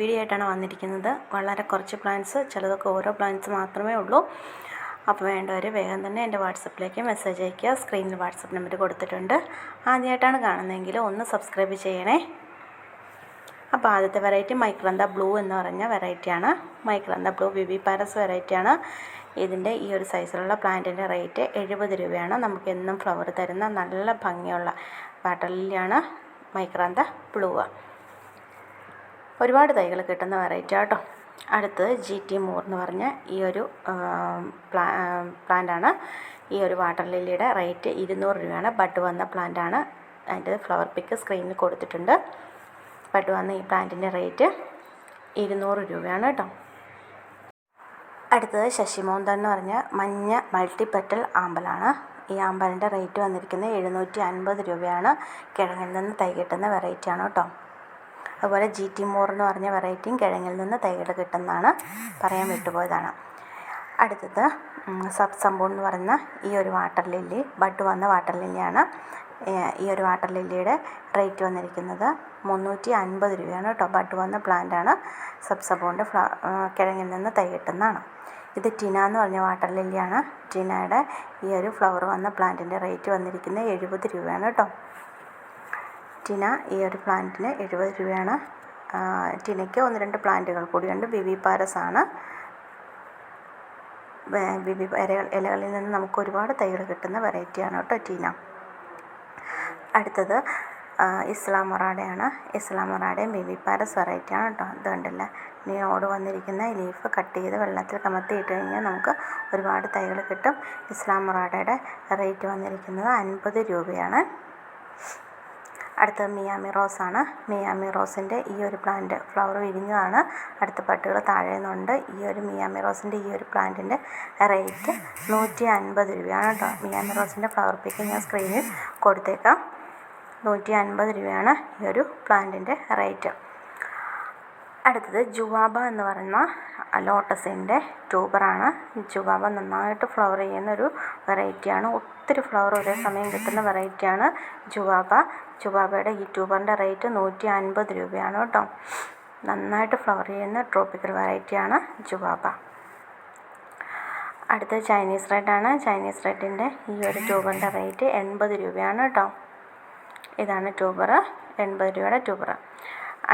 Video ആയിട്ടാണ് വന്നിരിക്കുന്നത്. വളരെ കുറച്ച് പ്ലാൻസ് ചിലതൊക്കെ ഓരോ പ്ലാൻസ് മാത്രമേ ഉള്ളൂ. അപ്പോൾ വേണ്ടവർ വേഗം തന്നെ എന്റെ വാട്സപ്പിലേക്ക് മെസ്സേജ് അയയ്ക്കുക. സ്ക്രീനിൽ വാട്സപ്പ് നമ്പർ കൊടുത്തിട്ടുണ്ട്. ആദ്യമായിട്ടാണ് കാണുന്നതെങ്കിൽ ഒന്ന് സബ്സ്ക്രൈബ് ചെയ്യണേ. അപ്പോൾ ആദ്യത്തെ വെറൈറ്റി മൈക്രന്ത ബ്ലൂ എന്ന് പറഞ്ഞ വെറൈറ്റിയാണ് മൈക്രന്ത ബ്ലൂ വിവി പാരസ് വെറൈറ്റിയാണ് ഇതിന്റെ ഈ ഒരു സൈസിലുള്ള പ്ലാന്റിന്റെ റേറ്റ് എഴുപത് രൂപയാണ്. നമുക്ക് എന്നും ഫ്ലവർ തരുന്ന നല്ല ഭംഗിയുള്ള വാട്ടർ ലില്ലിയാണ് മൈക്രാന്ത ബ്ലൂ. ഒരുപാട് തൈകൾ കിട്ടുന്ന വെറൈറ്റി ആട്ടോ അടുത്തത് ജി ടി മൂർ എന്ന് പറഞ്ഞ ഈ ഒരു പ്ലാ പ്ലാന്റാണ് ഈ ഒരു വാട്ടർ ലില്ലിയുടെ റേറ്റ് ഇരുന്നൂറ് രൂപയാണ്. ബഡ് വന്ന പ്ലാന്റാണ് അതിന്റെ ഫ്ലവർ പിക്ക് സ്ക്രീനിൽ കൊടുത്തിട്ടുണ്ട്. ബഡ് വന്ന ഈ പ്ലാന്റിന്റെ റേറ്റ് ഇരുന്നൂറ് രൂപയാണ് കേട്ടോ അടുത്തത് ശശിമോന്ത എന്ന് പറഞ്ഞ മഞ്ഞ മൾട്ടി പെറ്റൽ ആമ്പലാണ് ഈ ആമ്പലിന്റെ റേറ്റ് വന്നിരിക്കുന്നത് എഴുന്നൂറ്റി അൻപത് രൂപയാണ്. കിഴങ്ങിൽ നിന്ന് തൈ കിട്ടുന്ന വെറൈറ്റിയാണ് കേട്ടോ അതുപോലെ ജി ടി മോർ എന്ന് പറഞ്ഞ വെറൈറ്റിയും കിഴങ്ങിൽ നിന്ന് തൈകൾ കിട്ടുന്നതാണ് പറയാൻ വിട്ടുപോയതാണ്. അടുത്തത് സബ് സംബൂൺ എന്ന് പറയുന്ന ഈ ഒരു വാട്ടർ ലില്ലി ബഡ് വന്ന വാട്ടർ ലില്ലിയാണ് ഈ ഒരു വാട്ടർ ലില്ലിയുടെ റേറ്റ് വന്നിരിക്കുന്നത് മുന്നൂറ്റി അൻപത് രൂപയാണ് കേട്ടോ. ബഡ് വന്ന പ്ലാന്റാണ് സബ് സബോണിന്റെ ഫ്ല കിഴങ്ങിൽ നിന്ന് തൈ കിട്ടുന്നതാണ്. ഇത് ടിന എന്ന് പറഞ്ഞ വാട്ടർ ലില്ലിയാണ് ടിനയുടെ ഈ ഒരു ഫ്ലവർ വന്ന പ്ലാന്റിന്റെ റേറ്റ് വന്നിരിക്കുന്നത് എഴുപത് രൂപയാണ് കേട്ടോ. ടിന ഈ ഒരു പ്ലാന്റിന് എഴുപത് രൂപയാണ്. ടിനയ്ക്ക് ഒന്ന് രണ്ട് പ്ലാന്റുകൾ കൂടിയുണ്ട് വിവി പാരസ് ആണ് വിവി ഇലകളിൽ നിന്ന് നമുക്ക് ഒരുപാട് തൈകൾ കിട്ടുന്ന വെറൈറ്റിയാണ് കേട്ടോ ടീന. അടുത്തത് ഇസ്ലാം മൊറാഡയാണ് ഇസ്ലാം മൊറാഡയും ബേബി പാരസ് വെറൈറ്റിയാണ് കേട്ടോ. ഇത് കണ്ടില്ല? ഓട് വന്നിരിക്കുന്ന ലീഫ് കട്ട് ചെയ്ത് വെള്ളത്തിൽ കമത്തി ഇട്ട് കഴിഞ്ഞാൽ നമുക്ക് ഒരുപാട് തൈകൾ കിട്ടും. ഇസ്ലാം മൊറാഡയുടെ റേറ്റ് വന്നിരിക്കുന്നത് അൻപത് രൂപയാണ്. അടുത്തത് മിയാമി റോസാണ്. മിയാമി റോസിന്റെ ഈ ഒരു പ്ലാന്റ് ഫ്ലവർ വിരിഞ്ഞതാണ്. അടുത്ത പട്ടുകൾ താഴെ നിന്നുണ്ട് ഈ ഒരു മിയാമി റോസിന്റെ ഈ ഒരു പ്ലാന്റിന്റെ റേറ്റ് നൂറ്റി അൻപത് രൂപയാണ് കേട്ടോ. മിയാമി റോസിന്റെ ഫ്ലവർ പിക്ക് ഞാൻ സ്ക്രീനിൽ കൊടുത്തേക്കാം. നൂറ്റി അൻപത് രൂപയാണ് ഈ ഒരു പ്ലാന്റിന്റെ റേറ്റ് അടുത്തത് ജുവാബ എന്ന് പറയുന്ന ലോട്ടസിന്റെ ട്യൂബറാണ്. ജുവാബ നന്നായിട്ട് ഫ്ലവർ ചെയ്യുന്ന ഒരു വെറൈറ്റിയാണ്. ഒത്തിരി ഫ്ലവർ ഒരേ സമയം കിട്ടുന്ന വെറൈറ്റിയാണ് ജുവാബ. ജുവാബയുടെ ഈ ട്യൂബറിന്റെ റേറ്റ് നൂറ്റി അൻപത് രൂപയാണ് കേട്ടോ. നന്നായിട്ട് ഫ്ലവർ ചെയ്യുന്ന ട്രോപ്പിക്കൽ വെറൈറ്റിയാണ് ജുവാബ. അടുത്ത ചൈനീസ് റെഡാണ്. ചൈനീസ് റെഡിന്റെ ഈ ഒരു ട്യൂബറിന്റെ റേറ്റ് എൺപത് രൂപയാണ് കേട്ടോ. ഇതാണ് ട്യൂബർ എൺപത് രൂപയുടെ ട്യൂബർ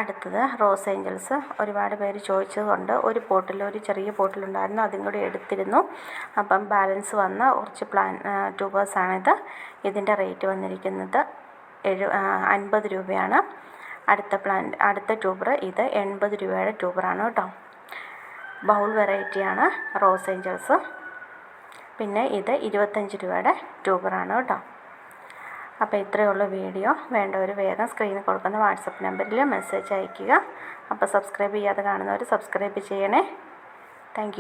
അടുത്തത് റോസ് ഏഞ്ചൽസ്. ഒരുപാട് പേര് ചോദിച്ചതുകൊണ്ട് ഒരു പോട്ടിൽ ഒരു ചെറിയ പോട്ടിലുണ്ടായിരുന്നു അതും കൂടി എടുത്തിരുന്നു. അപ്പം ബാലൻസ് വന്ന കുറച്ച് പ്ലാൻ ട്യൂബേഴ്സാണിത് ഇതിന്റെ റേറ്റ് വന്നിരിക്കുന്നത് എഴു അൻപത് രൂപയാണ്. അടുത്ത പ്ലാൻ അടുത്ത ട്യൂബർ ഇത് എൺപത് രൂപയുടെ ട്യൂബറാണ് കേട്ടോ. ബൗൾ വെറൈറ്റിയാണ് റോസ് ഏഞ്ചൽസ്. പിന്നെ ഇത് ഇരുപത്തഞ്ച് രൂപയുടെ ട്യൂബറാണ് കേട്ടോ. അപ്പോൾ ഇത്രയേ ഉള്ളൂ വീഡിയോ. വേണ്ടവർ വേഗം സ്ക്രീനിൽ കൊടുക്കുന്ന വാട്സപ്പ് നമ്പറിൽ മെസ്സേജ് അയയ്ക്കുക. അപ്പോൾ സബ്സ്ക്രൈബ് ചെയ്യാതെ കാണുന്നവർ സബ്സ്ക്രൈബ് ചെയ്യണേ. താങ്ക്